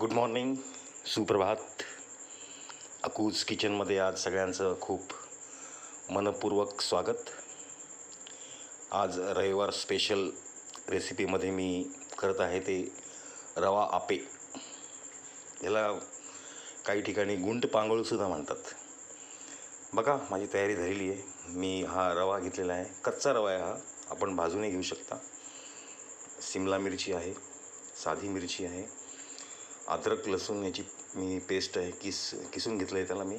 Good morning सुप्रभात. अकूज किचनमध्ये आज सगळ्यांचं खूप मनपूर्वक स्वागत. आज रविवार स्पेशल रेसिपीमध्ये मी करत आहे ते रवा आपे याला काही ठिकाणी गुंट पांगोळसुद्धा म्हणतात. बघा माझी तयारी झालेली आहे. मी हा रवा घेतलेला आहे. कच्चा रवा आहे हा. आपण भाजूनही घेऊ शकता. सिमला मिरची आहे. साधी मिरची आहे. अद्रक लसूण याची मी पेस्ट आहे किस किसून घेतलं आहे त्याला मी.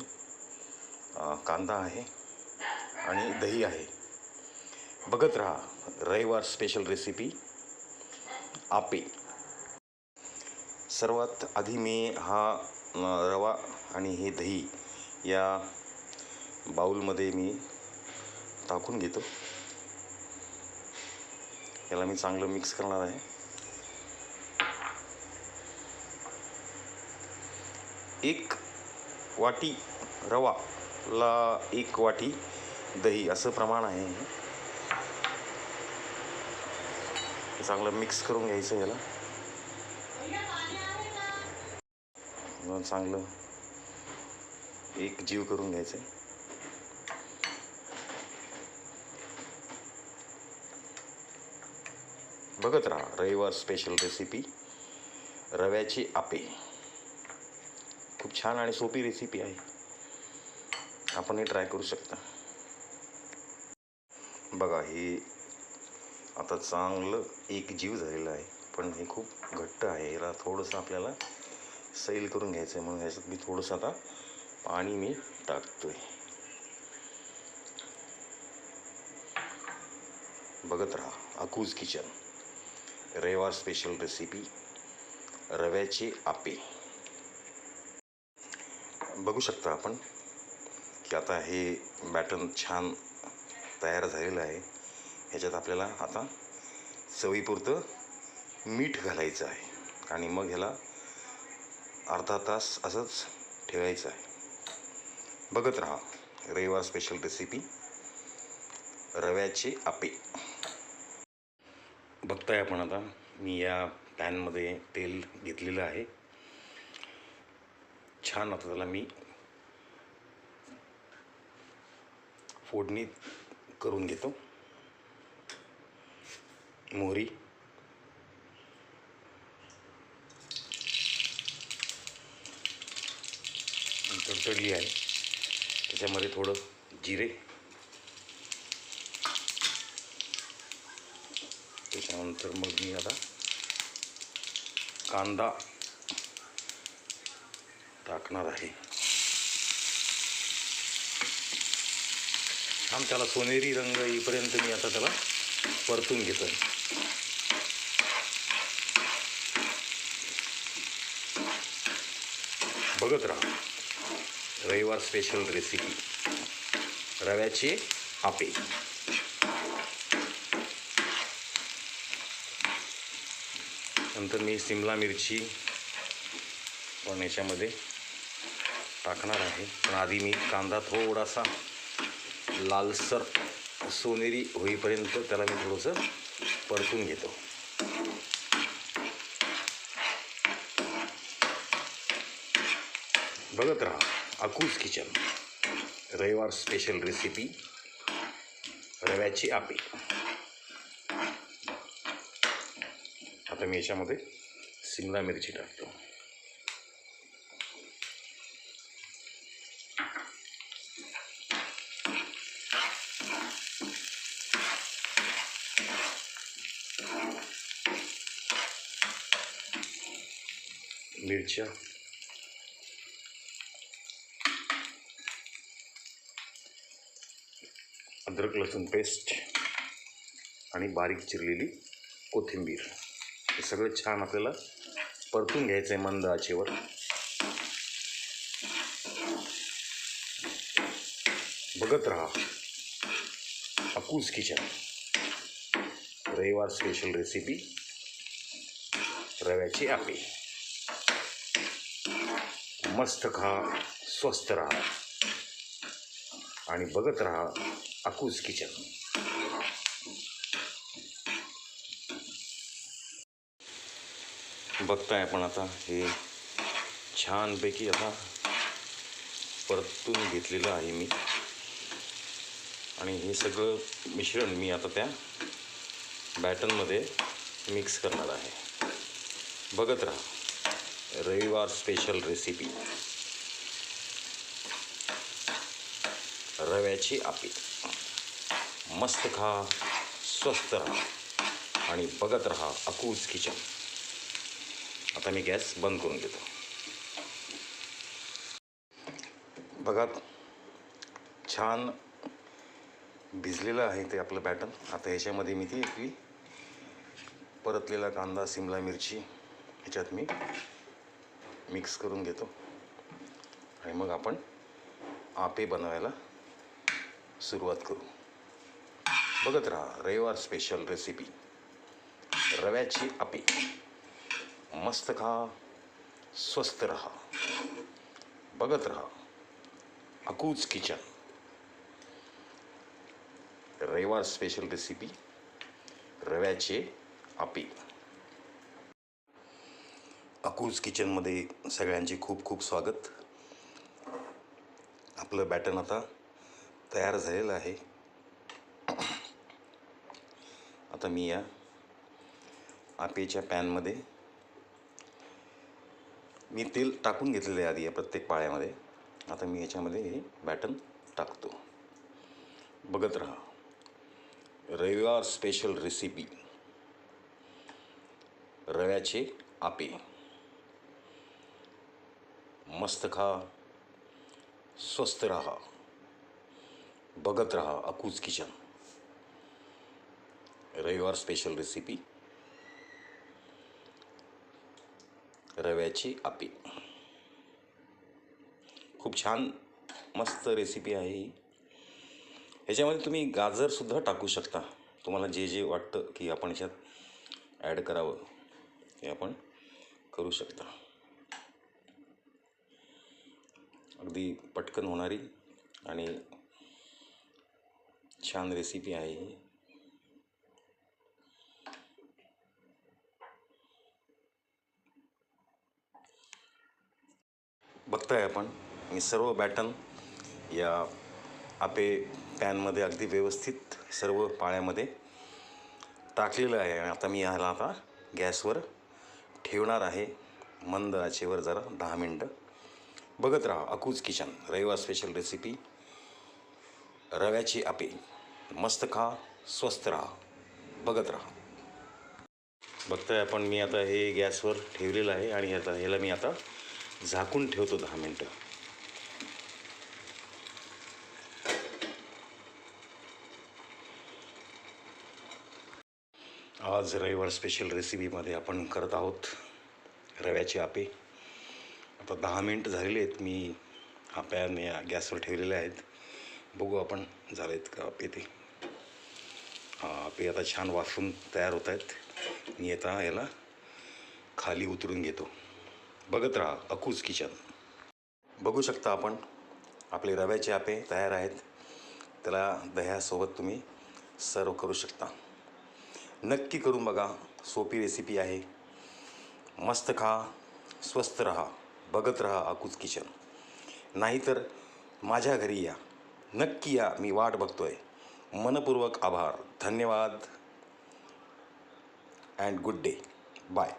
कांदा आहे आणि दही आहे. बघत राहा रविवार स्पेशल रेसिपी आपे. सर्वात आधी मी हा रवा आणि हे दही या बाऊलमध्ये मी टाकून घेतो. याला मी चांगलं मिक्स करणार आहे. एक वाटी रवा ला एक वाटी दही असं प्रमाण आहे. हे. चांगलं मिक्स करून घ्यायचं याला. चांगलं एक जीव करून घ्यायचं बघत राहा रविवार स्पेशल रेसिपी रव्याची आपे छान आणि सोपी रेसिपी आहे. आपण हे ट्राय करू शकता. बघा हे आता चांगलं एक जीव झालेलं आहे पण हे खूप घट्ट आहे. याला थोडंसं आपल्याला सैल करून घ्यायचं आहे म्हणून ह्याच्यात मी थोडंसं आता पाणी मी टाकतो आहे बघत राहा अकूज किचन. रविवार स्पेशल रेसिपी रव्याचे आपे बघू शकता आपण की आता हे बॅटन छान तयार झालेलं आहे. ह्याच्यात आपल्याला आता चवीपुरतं मीठ घालायचं आहे. आणि मग ह्याला अर्धा तास असंच ठेवायचं आहे. बघत राहा रविवार स्पेशल रेसिपी रव्याचे आपे. बघताय आपण आता मी या पॅनमध्ये तेल घेतलेलं आहे. छान आता त्याला मी फोडणी करून घेतो. मोहरी. तडतडली आहे. त्याच्यामध्ये थोडं जिरे. त्याच्यानंतर मग मी आता कांदा टाकणार आहे. छान त्याला सोनेरी रंग येईपर्यंत मी आता त्याला परतून घेतो बघत राहा. रविवार स्पेशल रेसिपी रव्याचे आपे नंतर मी सिमला मिरची पण याच्यामध्ये टाकणार आहे. पण आधी मी कांदा थोडासा लालसर सोनेरी होईपर्यंत त्याला मी थोडंसं परतून घेतो. बघत राहा अकूज किचन. रविवार स्पेशल रेसिपी रव्याची आपे आता मी याच्यामध्ये सिमला मिरची टाकतो. मिरच्या. अद्रक लसूण पेस्ट आणि बारीक चिरलेली कोथिंबीर. हे सगळं छान आपल्याला परतून घ्यायचं आहे मंद आचेवर. बघत राहा. अकूस किचन रविवार स्पेशल रेसिपी रव्याची आपे मस्त खा स्वस्त राहा. आणि बघत राहा अकूज किचन. बघताय आपण आता हे छानपैकी आता परतून घेतलेलं आहे मी. आणि हे सगळं मिश्रण मी आता त्या बॅटनमध्ये मिक्स करणार आहे. बघत राहा. रविवार स्पेशल रेसिपी रव्याची आपी. मस्त खा स्वस्त राहा आणि बघत राहा अकूज किचन. आता मी गॅस बंद करून देतो बघा छान भिजलेलं आहे ते आपलं बॅटन आता ह्याच्यामध्ये मी ती आपली परतलेला कांदा सिमला मिरची ह्याच्यात मी मिक्स करून घेतो. आणि मग आपण आपे बनवायला सुरुवात करू. बघत राहा रविवार स्पेशल रेसिपी रव्याची आपे. मस्त खा स्वस्त रहा. बघत रहा अकूज किचन. रविवार स्पेशल रेसिपी रव्याचे आपी. अकूज किचनमध्ये सगळ्यांचे खूप खूप स्वागत. आपलं बॅटन आता तयार झालेलं आहे. आता मी या आपेच्या पॅनमध्ये मी तेल टाकून घेतलेलं आहे आधी या प्रत्येक पाळ्यामध्ये. आता मी याच्यामध्ये हे बॅटन टाकतो. बघत राहा. रविवार स्पेशल रेसिपी रव्याचे आपे. मस्त खा स्वस्त राहा बघत राहा अकूज किचन. रविवार स्पेशल रेसिपी रव्याची आपी. खूप छान मस्त रेसिपी आहे ही. ह्याच्यामध्ये तुम्ही गाजरसुद्धा टाकू शकता. तुम्हाला जे जे वाटतं की आपण ह्याच्यात ॲड करावं हे आपण करू शकता. अगदी पटकन होणारी आणि छान रेसिपी आहे ही. बघताय आपण मी सर्व बॅटन या आपे पॅनमध्ये अगदी व्यवस्थित सर्व पाळ्यामध्ये टाकलेलं आहे आणि आता मी ह्याला आता गॅसवर ठेवणार आहे मंद आचेवर जरा दहा मिनटं. बघत राहा अकूज किचन रविवार स्पेशल रेसिपी रव्याची आपे मस्त खा स्वस्त राहा बघत राहा. बघताय आपण मी आता हे गॅसवर ठेवलेलं आहे आणि आता ह्याला मी आता झाकून ठेवतो दहा मिनटं. आज रविवार स्पेशल रेसिपीमध्ये आपण करत आहोत रव्याचे आपे. आता दहा मिनटं झालेले आहेत. मी हा पॅन या गॅसवर ठेवलेले आहेत. बघू आपण झालेत का आपे ते आपे आता छान वाफून तयार होत आहेत. मी आता याला खाली उतरून घेतो. बघत राहा अकूज किचन. बघू शकता आपण आपले रव्याचे आपे तयार आहेत. त्याला दह्यासोबत तुम्ही सर्व करू शकता. नक्की करून बघा सोपी रेसिपी आहे. मस्त खा स्वस्त रहा. बघत राहा आकूज किचन. नाहीतर माझ्या घरी या. नक्की या मी वाट बघतोय. मनपूर्वक आभार. धन्यवाद. And good day bye